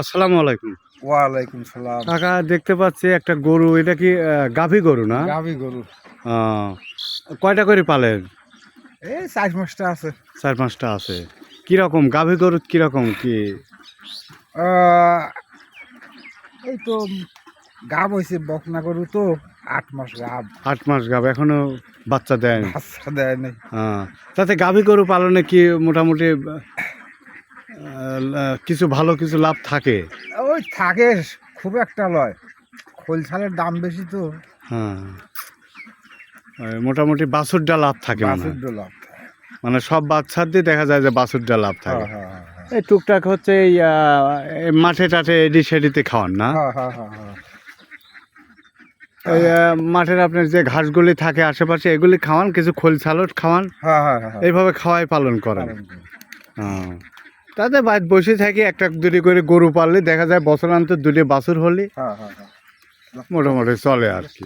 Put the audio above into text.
আসসালামু আলাইকুম। ওয়ালাইকুম সালাম। কাকা দেখতে পাচ্ছি একটা গরু এটা কি গাভী গরু না? গাভি গরু। কয়টা করে পালেন? এই চার মাসটা আছে। চার পাঁচটা আছে। কীরকম গাভী গরু কীরকম কি? এই তো গাব হয়েছে বকনা গরু তো আট মাস গাব। আট মাস গাভ এখনও বাচ্চা দেয় বাচ্চা দেয় নাই হ্যাঁ তাতে গাভী গরু পালনে কি মোটামুটি কিছু ভালো কিছু লাভ থাকে? ওই থাকে খুব একটা লয়। খোল ছালের দাম বেশি তো। হ্যাঁ। মোটামুটি বাছুরটা লাভ থাকে ডোলা মানে সব বাচ্চার দিয়ে দেখা যায় যে বাছুরটা লাভ হ্যাঁ থাকে। হ্যাঁ হ্যাঁ এই টুকটাক হচ্ছে এই মাঠে টাঠে এডি সেডিতে খাওয়ান না? এই মাঠের আপনার যে ঘাসগুলি থাকে আশেপাশে এগুলি খাওয়ান কিছু খোল ছালট খাওয়ান। এইভাবে খাওয়াই পালন করেন। হ্যাঁ। তাতে বাড়ি বসে থাকি একটা দুটি করে গরু পাললে দেখা যায় বছর আনতে দুটি বাছুর হলে হ্যাঁ হ্যাঁ হ্যাঁ। মোটামুটি চলে আর কি।